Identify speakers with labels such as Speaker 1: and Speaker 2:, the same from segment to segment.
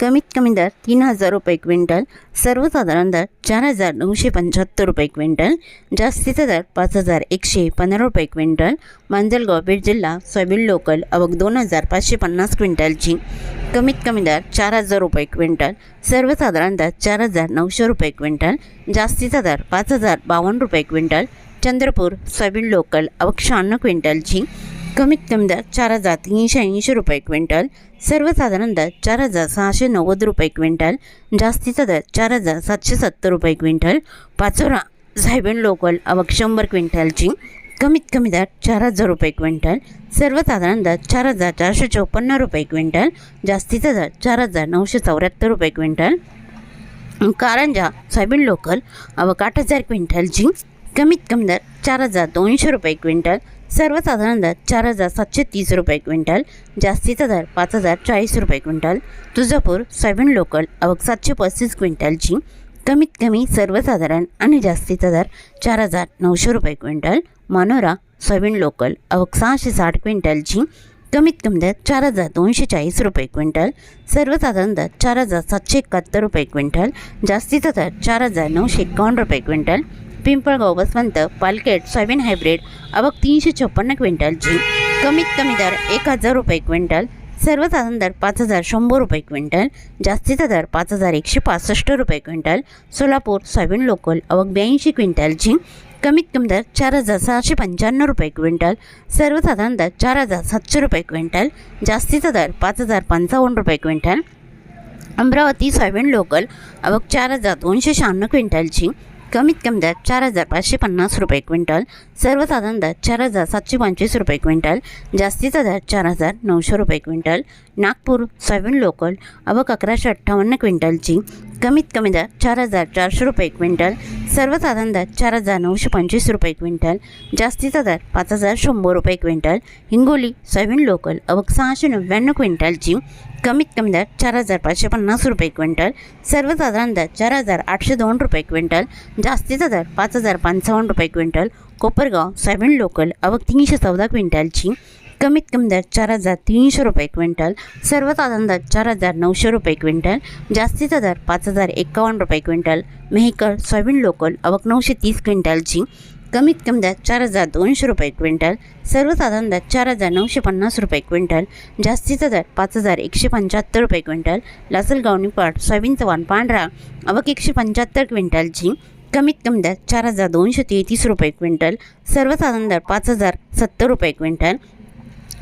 Speaker 1: कमीत कमी दर तीन हजार रुपये क्विंटल सर्वसाधारण दर चार हजार नऊशे पंच्याहत्तर रुपये क्विंटल जास्तीचा दर पाच हजार एकशे पंधरा रुपये क्विंटल मांजलगाव बीड जिल्हा सोयाबीन लोकल अवक दोन हजार पाचशे पन्नास क्विंटलची. कमीत कमी दर चार हजार रुपये क्विंटल सर्वसाधारण दर चार हजार नऊशे रुपये क्विंटल जास्तीचा दर पाच हजार बावन्न रुपये क्विंटल चंद्रपूर सोयाबीन लोकल अवघ शहाण्णव क्विंटलची. कमीत कमी दर चार हजार तीनशे ऐंशी रुपये क्विंटल सर्वसाधारण दर चार हजार सहाशे नव्वद रुपये क्विंटल जास्तीचा दर चार हजार सातशे सत्तर रुपये क्विंटल पाचोरा झायबेन लोकल अवक शंभर क्विंटलची कमीत कमी दर चार हजार रुपये क्विंटल सर्वसाधारण दर चार हजार चारशे चौपन्न रुपये क्विंटल जास्तीचा दर चार हजार नऊशे चौऱ्याहत्तर रुपये क्विंटल. कारंजा सोयाबीन लोकल अवक आठ हजार क्विंटलची कमीत कमी दर चार हजार दोनशे रुपये क्विंटल सर्वसाधारण दर चार हजार सातशे तीस रुपये क्विंटल जास्तीचा दर पाच हजार चाळीस रुपये क्विंटल तुळजापूर सोयाबीन लोकल अवक सातशे पस्तीस क्विंटलची कमीत कमी सर्वसाधारण आणि जास्तीचा दर चार हजार नऊशे रुपये क्विंटल मनोरा सोयाबीन लोकल अवक सहाशे साठ क्विंटलची कमीत कमी दर चार हजार दोनशे चाळीस रुपये क्विंटल सर्वसाधारण दर चार हजार सातशे एकाहत्तर रुपये क्विंटल जास्तीचा दर चार हजार नऊशे एकावन्न रुपये क्विंटल पिंपळगाव बसवंत पालकेट सोयाबीन हायब्रिड अवक तीनशे छप्पन्न क्विंटलची कमीत कमी दर एक हजार रुपये क्विंटल सर्वसाधारण दर पाच हजार शंभर रुपये क्विंटल जास्तीचा दर पाच हजार एकशे पासष्ट रुपये क्विंटल सोलापूर सोयाबीन लोकल अवक ब्याऐंशी क्विंटलची कमीत कमी दर चार हजार सहाशे पंच्याण्णव रुपये क्विंटल सर्वसाधारण दर चार हजार सातशे रुपये क्विंटल जास्तीचा दर पाच हजार पंचावन्न रुपये क्विंटल. अमरावती सोयाबीन लोकल अवक चार हजार दोनशे शहाण्णव क्विंटलची कमीत कमी दर चार हजार पाचशे पन्नास रुपये क्विंटल सर्वसाधारण दर चार हजार सातशे पंचवीस रुपये क्विंटल जास्तीचा दर चार हजार नऊशे रुपये क्विंटल. नागपूर सोयाबीन लोकल अवक अकराशे अठ्ठावन्न क्विंटलची कमीत कमी दर चार हजार चारशे रुपये क्विंटल. सर्वसाधारण दर चार हजार नऊशे पंचवीस रुपये क्विंटल जास्तीचा दर पाच हजार शंभर रुपये क्विंटल हिंगोली सोयाबीन लोकल अवक सहाशे नव्याण्णव क्विंटलची कमीत कमी दर चार हजार पाचशे पन्नास रुपये क्विंटल सर्वसाधारण दर चार हजार आठशे दोन रुपये क्विंटल जास्तीचा दर पाच हजार पंचावन्न रुपये क्विंटल कोपरगाव सोयाबीन लोकल अवक तीनशे चौदा क्विंटलची कमीत कमी दर चार हजार तीनशे रुपये क्विंटल सर्वसाधारण दर चार हजार नऊशे रुपये क्विंटल जास्तीचा दर पाच हजार एकावन्न रुपये क्विंटल मेहकर सोयाबीन लोकल अवक नऊशे तीस क्विंटलची कमीत कमी दर चार हजार दोनशे रुपये क्विंटल सर्वसाधारण दर चार हजार नऊशे पन्नास रुपये क्विंटल जास्तीचा दर पाच हजार एकशे पंच्याहत्तर रुपये क्विंटल लासलगाव निपाट सोयाबीनचा वाण पांढरा अवक एकशे पंच्याहत्तर क्विंटलची कमीत कमी दर चार हजार दोनशे तेहतीस रुपये क्विंटल सर्वसाधारण दर पाच हजार सत्तर रुपये क्विंटल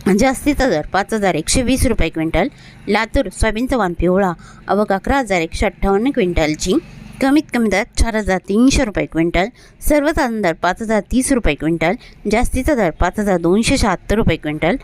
Speaker 1: म्हणजे जास्तीचा दर पाच हजार एकशे वीस रुपये क्विंटल. लातूर सोयाबीनचा वाण पिवळा. अवघ अकरा हजार एकशे अठ्ठावन्न क्विंटलची. कमीत कमी दर चार हजार तीनशे रुपये क्विंटल. सर्वसाधारण दर पाच हजार तीस रुपये क्विंटल. जास्तीचा दर पाच हजार दोनशे शहात्तर रुपये क्विंटल.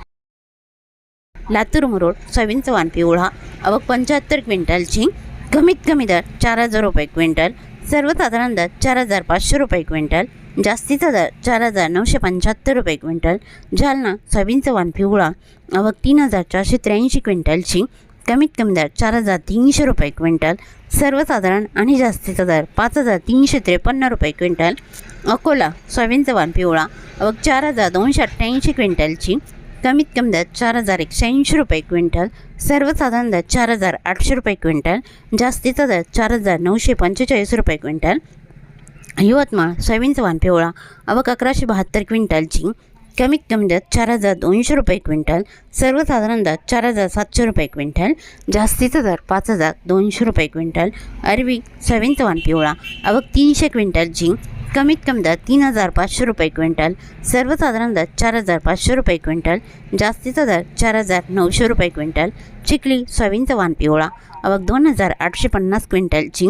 Speaker 1: लातूर मुरोड सोयाबीनचा वाण पिवळा. अवघ पंच्याहत्तर क्विंटलची. कमीत कमी दर चार हजार रुपये क्विंटल. सर्वसाधारण दर चार हजार पाचशे रुपये क्विंटल. जास्तीचा दर चार हजार नऊशे पंच्याहत्तर रुपये क्विंटल. जालना सोयाबीनचा वाण पिवळा. आवक तीन हजार चारशे त्र्याऐंशी क्विंटलची. कमीत कमी दर चार हजार तीनशे रुपये क्विंटल. सर्वसाधारण आणि जास्तीचा दर पाच हजार तीनशे त्रेपन्न रुपये क्विंटल. अकोला सोयाबीनचा वाण पिवळा. आवक चार हजार दोनशे अठ्ठ्याऐंशी क्विंटलची. कमीत कमी दर चार हजार एकशे ऐंशी रुपये क्विंटल. सर्वसाधारण दर चार हजार आठशे रुपये क्विंटल. जास्तीचा दर चार हजार नऊशे पंचेचाळीस रुपये क्विंटल. यवतमाळ सोयाबीनचा पिवळा अवक अकराशे बहात्तर क्विंटलची कमीत कमी दर चार हजार दोनशे रुपये क्विंटल सर्वसाधारण दर चार हजार सातशे रुपये क्विंटल जास्तीचा दर पाच हजार दोनशे रुपये क्विंटल अरवी सोयाबीनचा वाण पिवळा अवक तीनशे क्विंटलची कमीत कमी दर तीन हजार पाचशे रुपये क्विंटल सर्वसाधारण दर चार हजार पाचशे रुपये क्विंटल जास्तीचा दर चार हजार नऊशे रुपये क्विंटल चिखली सोयाबीनचा वाण पिवळा अवघ दोन हजार आठशे पन्नास क्विंटलची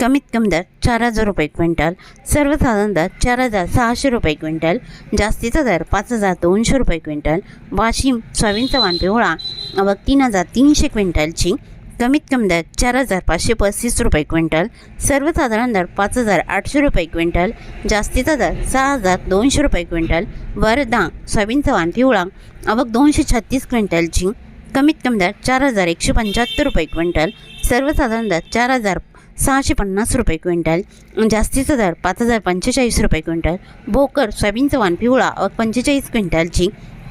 Speaker 1: कमीत कमी दर चार हजार रुपये क्विंटल सर्वसाधारण दर चार हजार सहाशे रुपये क्विंटल जास्तीचा दर पाच हजार दोनशे रुपये क्विंटल वाशिम सोयाबीनचा वाण पिवळा अवघ तीन हजार तीनशे क्विंटलची कमीत कमी दर चार हजार पाचशे पस्तीस रुपये क्विंटल सर्वसाधारण दर पाच हजार आठशे रुपये क्विंटल जास्तीचा दर सहा हजार दोनशे रुपये क्विंटल वर्धा सोयाबीनचा वाण पिवळा अवघ दोनशे छत्तीस क्विंटलची कमीत कमी दर चार हजार एकशे पंच्याहत्तर रुपये क्विंटल सर्वसाधारण दर चार हजार सहाशे पन्नास रुपये क्विंटल जास्तीचा दर पाच हजार पंचेचाळीस रुपये क्विंटल भोकर सोयाबीनचं वाण पिवळा पंचेचाळीस क्विंटलची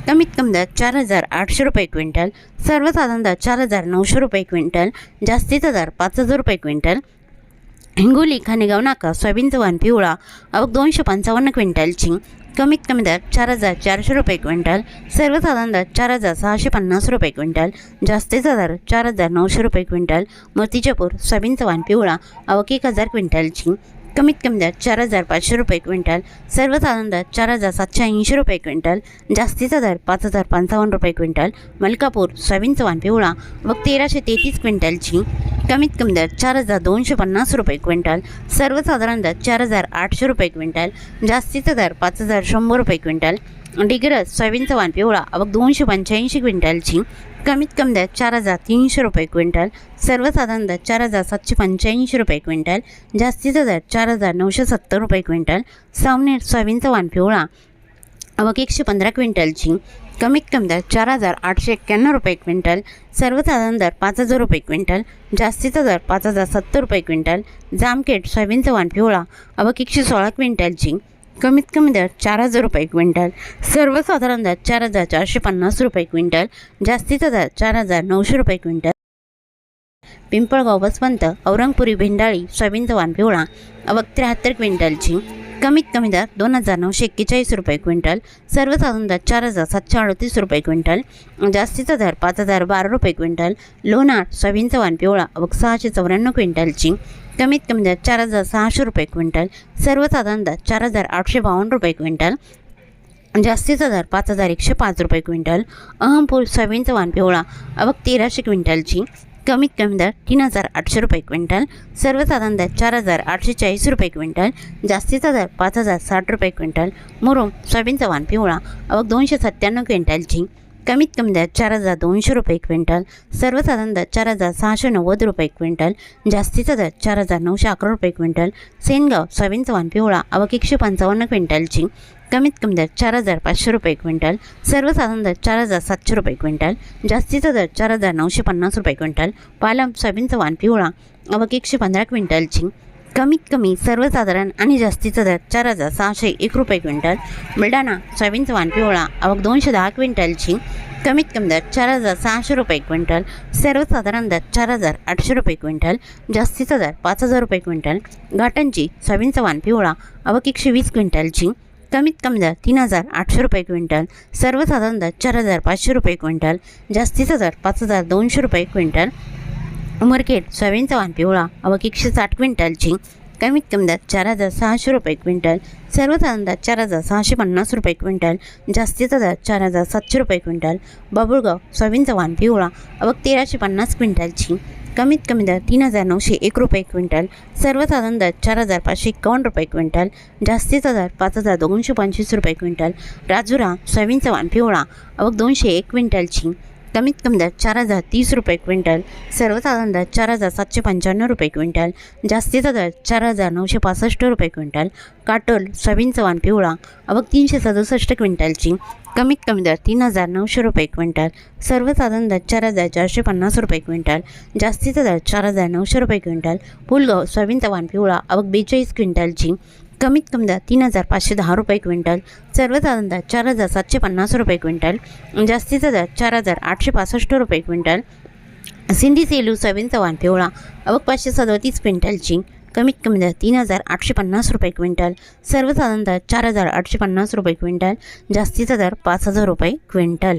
Speaker 1: कमीत कमी दर चार हजार आठशे रुपये क्विंटल सर्वसाधारण दर चार हजार नऊशे रुपये क्विंटल जास्तीचा दर पाच हजार रुपये क्विंटल हिंगोली खानेगाव नाका सोयाबीनचा वाण पिवळा अवघ दोनशे पंचावन्न क्विंटलची कमीत कमी दर चार हजार चारशे रुपये क्विंटल सर्वसाधारण दर चार हजार सहाशे पन्नास रुपये क्विंटल जास्तीचा दर चार हजार नऊशे रुपये क्विंटल मूर्तिजापूर सोयाबीन चव्हाण पिवळा अवघ एक हजार क्विंटलची कमीत कमी दर चार हजार पाचशे रुपये क्विंटल सर्वसाधारण दर चार हजार सातशे ऐंशी रुपये क्विंटल जास्तीचा दर पाच हजार पंचावन्न रुपये क्विंटल मलकापूर सोयाबीन चव्हाण पिवळा व तेराशे तेहतीस क्विंटलची कमीत कमी दर चार हजार दोनशे पन्नास रुपये क्विंटल सर्वसाधारण दर चार हजार आठशे रुपये क्विंटल जास्तीचा दर पाच हजार शंभर रुपये क्विंटल डिग्रस सोयाबीनचं वाण पिवळा अवघ दोनशे पंच्याऐंशी क्विंटलची कमीत कमी दर चार हजार तीनशे रुपये क्विंटल सर्वसाधारण दर चार हजार सातशे पंच्याऐंशी रुपये क्विंटल जास्तीचा दर चार हजार नऊशे सत्तर रुपये क्विंटल सावनेर सोयाबीनचं वाण पिवळा अवघ एकशे पंधरा क्विंटलची कमीत कमी दर चार हजार आठशे एक्क्याण्णव रुपये क्विंटल सर्वसाधारण दर पाच हजार रुपये क्विंटल जास्तीचा दर पाच हजार सत्तर रुपये क्विंटल जामखेड सोयाबीनचं वाण पिवळा अवघ एकशे सोळा क्विंटलची कमीत कमी दर चार हजार रुपये क्विंटल. सर्वसाधारण दर चार हजार चारशे पन्नास रुपये क्विंटल. जास्तीचा दर चार हजार नऊशे रुपये क्विंटल. पिंपळगाव बसवंत औरंगपुरी भेंडाळी सोयाबीन वाण पिवळा अव त्र्याहत्तर क्विंटलची. कमीत कमी दर दोन हजार नऊशे एक्केचाळीस रुपये क्विंटल सर्वसाधारण दर चार हजार सातशे अडतीस रुपये क्विंटल जास्तीचा दर पाच हजार बारा रुपये क्विंटल लोणार सोयाबीनचं वाण पिवळा व सहाशे चौऱ्याण्णव क्विंटलची कमीत कमी दर चार हजार सहाशे रुपये क्विंटल सर्वसाधारण दर चार हजार आठशे बावन्न रुपये क्विंटल जास्तीचा दर पाच हजार एकशे पाच रुपये क्विंटल अहमपूर सोयाबीनचं वाण पिवळा अवक तेराशे क्विंटलची कमीत कमी दर तीन हजार आठशे रुपये क्विंटल सर्वसाधारण दर चार हजार आठशे चाळीस रुपये क्विंटल जास्तीचा दर पाच हजार साठ रुपये क्विंटल मुरुम सोयाबीनचा वाण पिवळा अवघ दोनशे सत्त्याण्णव क्विंटलची कमीत कमी दर चार हजार दोनशे रुपये क्विंटल सर्वसाधारण दर चार हजार सहाशे नव्वद रुपये क्विंटल जास्तीचा दर चार हजार नऊशे अकरा रुपये क्विंटल सेनगाव सोयाबीन चव्हाण पिवळा अवघ एकशे पंचावन्न क्विंटलची कमीत कमी दर चार हजार पाचशे रुपये क्विंटल सर्वसाधारण दर चार हजार सातशे रुपये क्विंटल जास्तीचा दर चार हजार नऊशे पन्नास रुपये क्विंटल पालम सोयाबीन चव्हाण पिवळा अवघ एकशे पंधरा क्विंटलची कमीत कमी सर्वसाधारण आणि जास्तीचा दर चार हजार सहाशे एक रुपये क्विंटल बुलढाणा सोयाबीनचं वाण पिवळा अवघ दोनशे दहा क्विंटलची कमीत कमी दर चार हजार सहाशे रुपये क्विंटल सर्वसाधारण दर चार हजार आठशे रुपये क्विंटल जास्तीचा दर पाच हजार रुपये क्विंटल घाटांची सोयाबीनचं वाण पिवळा अवघ एकशे वीस क्विंटलची कमीत कमी दर तीन हजार आठशे रुपये क्विंटल सर्वसाधारण दर चार हजार पाचशे रुपये क्विंटल जास्तीचा दर पाच हजार दोनशे रुपये क्विंटल उमरखेड सोयाबीनचा वाण पिवळा अवघ एकशे साठ क्विंटलची कमीत कमी दर चार हजार सहाशे रुपये क्विंटल सर्वसाधारण दर चार हजार सहाशे पन्नास रुपये क्विंटल जास्तीचा दर चार हजार सातशे रुपये क्विंटल बाबुळगाव सोयाबीनचा वाण पिवळा अवघ तेराशे पन्नास क्विंटलची कमीत कमी दर तीन हजार नऊशे एक रुपये क्विंटल सर्वसाधारण दर चार हजार पाचशे एकावन्न रुपये क्विंटल जास्तीचा दर पाच हजार दोनशे पंचवीस रुपये क्विंटल राजुरा सोयाबीनचा वाण पिवळा अवघ दोनशे एक क्विंटलची कमीत कमी दर चार हजार तीस रुपये क्विंटल सर्वसाधारण दर चार हजार सातशे पंच्याण्णव रुपये क्विंटल जास्तीचा दर चार हजार नऊशे पासष्ट रुपये क्विंटल काटोल सोयाबीन चवान पिवळा अवघ तीनशे सदुसष्ट क्विंटलची कमीत कमी दर तीन हजार नऊशे रुपये क्विंटल सर्वसाधारण दर चार हजार चारशे पन्नास रुपये क्विंटल जास्तीचा दर चार हजार नऊशे रुपये क्विंटल पुलगाव सोयाबीन चवान पिवळा अवघ बेचाळीस क्विंटलची कमीत कमी दर तीन हजार पाचशे दहा रुपये क्विंटल सर्वसाधारण दर चार हजार सातशे पन्नास रुपये क्विंटल जास्तीचा दर चार हजार आठशे पासष्ट रुपये क्विंटल. सिंधी सेलू सोयाबीनचा वाण पिवळा अवघ पाचशे सदतीस क्विंटलची कमीत कमी दर तीन हजार आठशे पन्नास रुपये क्विंटल सर्वसाधारण दर चार हजार आठशे पन्नास रुपये क्विंटल जास्तीचा दर पाच हजार रुपये क्विंटल.